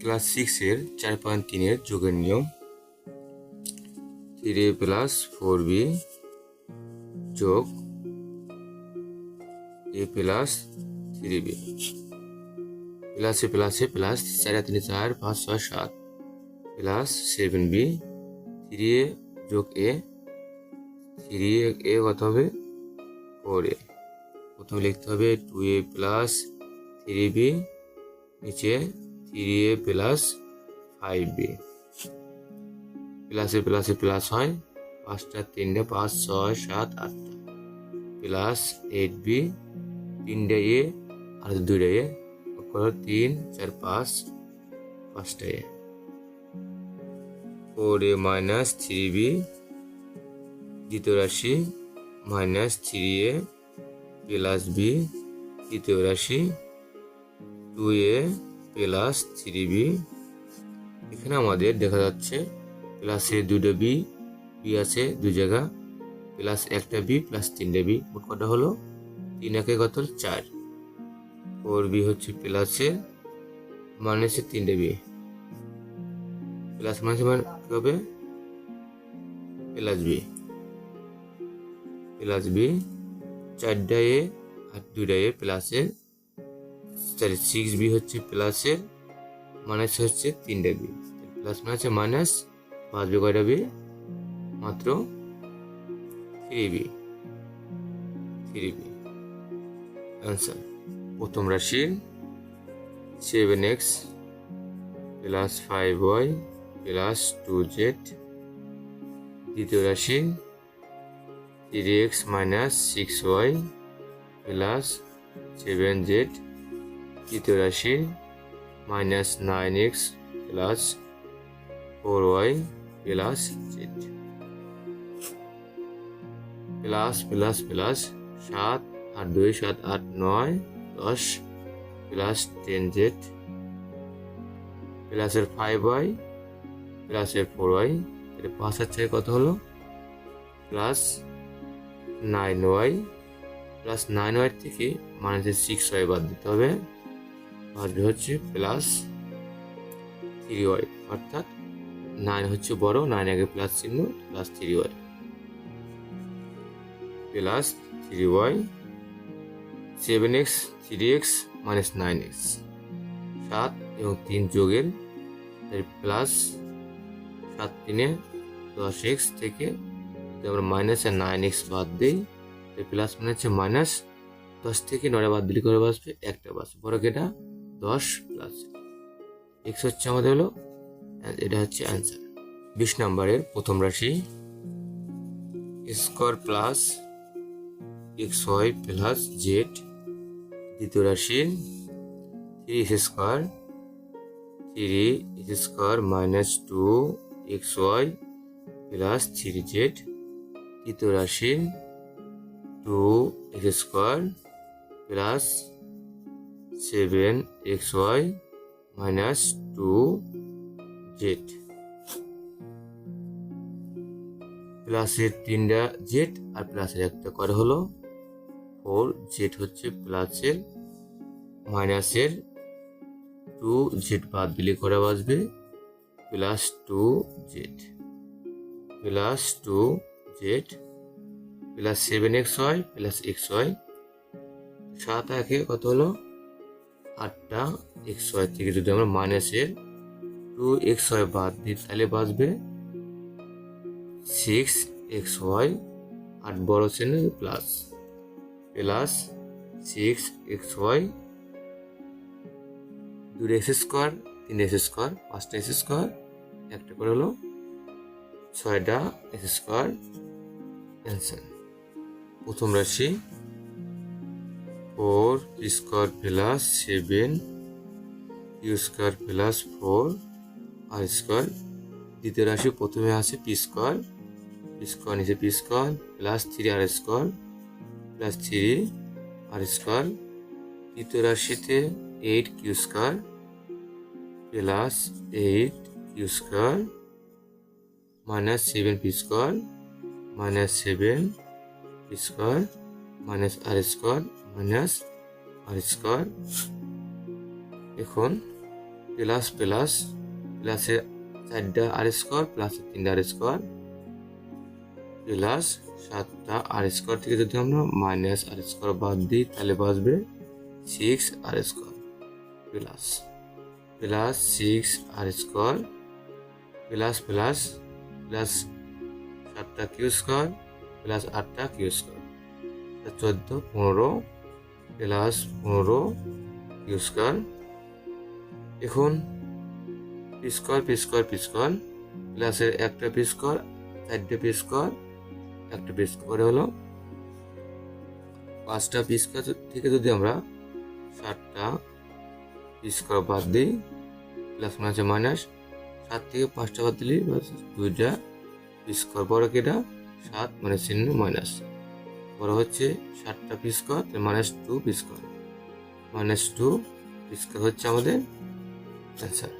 Class সিক্সের চার point তিনের যোগের নিয়ম। থ্রি প্লাস ফোর বি যোগ এ প্লাস থ্রি বি প্লাসে প্লাসে প্লাস চার তিনে চার, পাঁচ ছয় সাত। Plus seven B three A যোগ এ থ্রি এ কত হবে? ফোর এ প্রথমে লিখতে হবে two A plus three B নিচে three A plus five B প্লাসে প্লাসে প্লাস হয়। পাঁচটা, তিনটে, পাঁচ, ছয়, সাত, আটটা। প্লাস এইট বি তিনটে এ আর দুইটা এ করো তিন, চার, পাঁচ, পাঁচটা A four A minus three B দ্বিতীয় রাশি minus three A plus B তৃতীয় রাশি two A plus three B এখানে আমাদের দেখা যাচ্ছে প্লাসে দুটো বি বি আছে দুই জায়গা প্লাস একটা বি প্লাস তিনটে বি মোট কটা হলো? তিন একে কত? চার। ফোর বি হচ্ছে প্লাসে মাইনাসে তিনটে বি প্লাস মাইনাসে মানে কি হবে? প্লাস বি প্লাস বি চারটা এ আর দুইটা এ প্লাসের সরি সিক্স বি হচ্ছে প্লাসের মাইনাস হচ্ছে তিনটে বি প্লাস মানে হচ্ছে মাইনাস পাঁচ বি কয়টা বি মাত্র three B three B answer প্রথম রাশি seven X plus five Y plus two Z দ্বিতীয় রাশি three X minus six Y plus seven Z তৃতীয় রাশি minus nine X plus four Y plus Z plus plus plus সাত আট দুই, সাত আট নয়, দশ প্লাস টেন জেড প্লাসের ফাইভ ওয়াই প্লাসের ফোর ওয়াই এটা পাঁচ আর ছয় কত হলো? Plus nine Y plus nine Y থেকে মাইনাসের সিক্স ওয়াই বাদ দিতে হবে। বাদবে হচ্ছে প্লাস থ্রি ওয়াই অর্থাৎ নাইন হচ্ছে বড় নাইন আগে প্লাস চিহ্ন plus three Y plus three Y seven X three X minus nine X সাত এবং তিন যোগের প্লাস সাত তিনে দশ এক্স থেকে আমরা মাইনাস আর নাইন এক্স বাদ দিই প্লাস মানে হচ্ছে মাইনাস দশ থেকে নটা বাদ দিলে করে বাঁচবে একটা বাঁচবে বড় এটা দশ প্লাস এক্স হচ্ছে আমাদের হলো এটা হচ্ছে অ্যান্সার বিশ নম্বরের প্রথম রাশি, square plus X Y plus Z দ্বিতীয় রাশি three X square three X square minus two X Y plus three Z তৃতীয় রাশি two X square plus seven X Y minus two Z. প্লাসের তিনটা জেড আর প্লাসের একটা করে হলো ফোর, জেড হচ্ছে প্লাসের মাইনাসের টু জেড বাদ দিলে করে বাঁচবে plus two Z. Plus two Z, plus seven X Y, plus X Y. সাত একে কত হলো? আটটা এক্স ওয়াই থেকে যদি আমরা মাইনাসের টু এক্স ওয়াই বাদ দিই, তাহলে বাঁচবে সিক্স এক্স ওয়াই আট বড় chain plus plus six X Y দুটো এক্স স্কোয়ার তিন এক্স স্কোয়ার পাঁচটা এক্স স্কোয়ার একটা করে হলো ছয়টা এক্স স্কোয়ার অ্যান্সার প্রথম রাশি four square plus seven U square plus four R square দ্বিতীয় রাশি প্রথমে আছে পি স্কোয়ার পি স্কোয়ার নিচে P square, plus three R square, plus three R square. তৃতীয় রাশিতে eight Q square plus eight Q square minus seven P square, minus seven P square, minus R square minus R square. এখন plus plus প্লাসে চারটা আর square, plus তিনটা আর square, plus সাতটা আর square থেকে যদি আমরা মাইনাস আর স্কোয়ার বাদ দিই, তাহলে বাঁচবে six R square plus. Plus six R square, plus plus plus সাতটা কিউ স্কোয়ার, প্লাস আটটা কিউ স্কোয়ার। চোদ্দ, পনেরো প্লাস পনেরো কিউ স্কোয়ার এখন P square P square P square প্লাসের একটা পি স্কোয়ার চারটে পি স্কোয়ার একটা পি স্কোয়ার হলো। পাঁচটা পি স্কোয়ার থেকে যদি আমরা ষাটটা পি স্কোয়ার বাদ দিই প্লাস মাইনাসে মাইনাস সাত থেকে পাঁচটা বাদ দিলে দুইটা পি স্কোয়ার বড় কেটা সাত মানে চিহ্ন মাইনাস বড় হচ্ছে ষাটটা P square minus two P square minus two P square হচ্ছে আমাদের অ্যান্সার